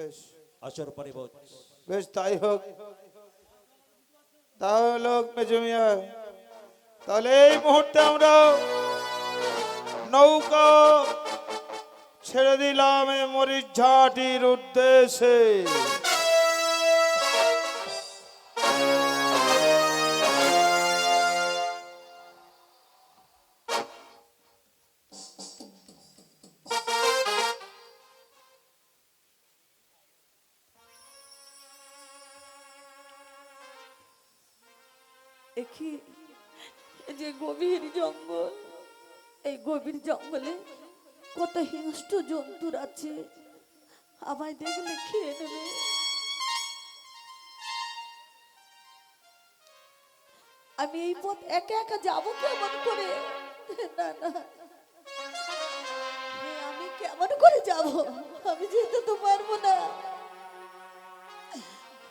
বেশ। আসর পরে বেশ তাই হোক। তাহলে হোক মেজমিয়া তাহলে এই মুহূর্তে আমরা নৌকা ছেড়ে দিলাম মরিচ ঝাটির উদ্দেশ্যে। দেখি যে গভীর জঙ্গল, এই গভীর জঙ্গলে কত হিংস্র জন্তুর আছে। আমায় দেখলে খেয়ে নেবে। আমি এই পথ একা একা যাব কেমন করে? না না। আমি কেমন করে যাব? আমি যেতে তো পারব না।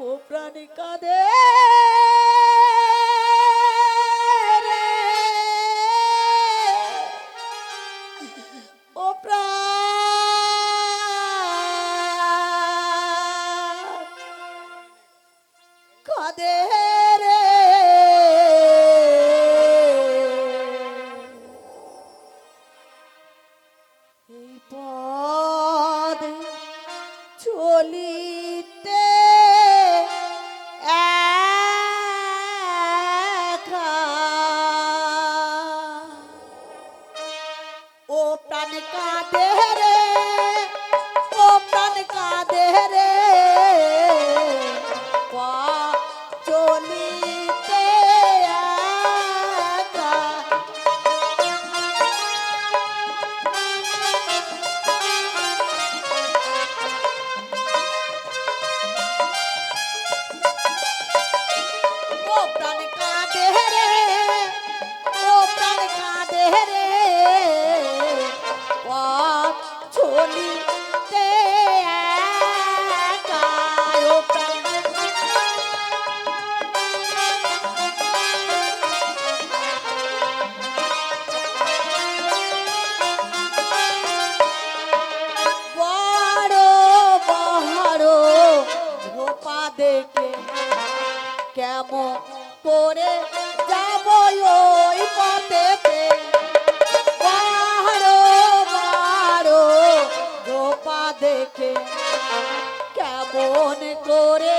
ও প্রাণী কাঁদে। কাঁদে এই পদ চলিতে ও প্রাণ কাঁদে কেমন করে যাব ওই পথেতে বারো বারো ধোপা দেখে কেমন করে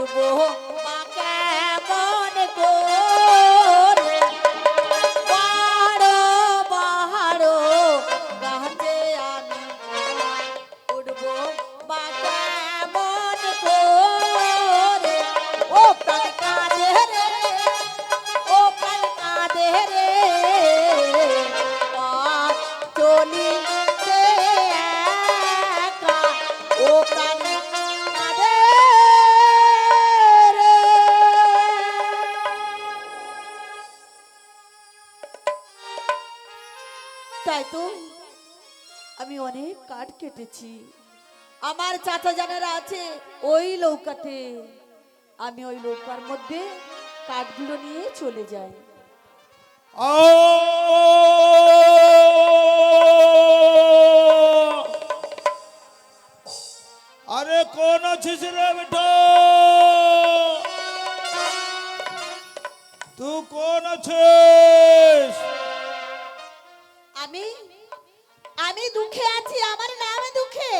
উঠবো মা কেমন করে? বড় বড় গাছে আমি উঠবো মা কেমন করে? ও প্রাণ কাঁদে রে, ও প্রাণ কাঁদে রে। আমি অনেক কাঠ কেটেছি। আমার চাচা জানারা আছে ওই নৌকাতে। আমি ওই নৌকার মধ্যে কাঠগুলো নিয়ে চলে যাই। আরে কোন আছিস রে বেটা তুই কোন আছিস আমার নাম দুঃখে।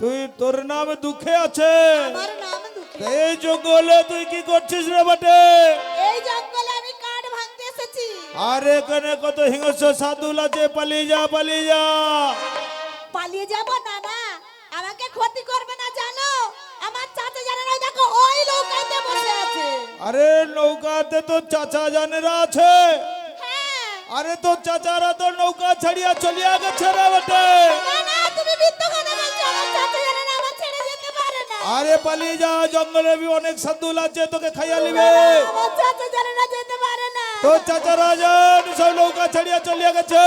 তুই তোর নাম দুঃখে আছে। আমার নাম দুঃখে। এই জঙ্গলে তুই কি করছিস রে বটে? এই জঙ্গলে আমি কাঠ ভাঙতে এসেছি। আর এখানে কত হিংস্র সাধুল আছে পালিয়ে যা পালিয়ে যা। পালিয়ে যাব না না। আমাকে ক্ষতি করবে না জানো? আমার চাচা জানারা দেখো ওই নৌকাতে বসে আছে। আরে নৌকাতে তো চাচা জানেরা আছে। আরে তো চাচারা তো নৌকা ছাড়িয়া চলিয়া গেছে রে বটে। আরে পালিয়ে যা জঙ্গলে অনেক সাদুল আছে তোকে খাইয়া নিবে। তো চাচারা যান সব নৌকা ছাড়িয়া চলিয়া গেছে।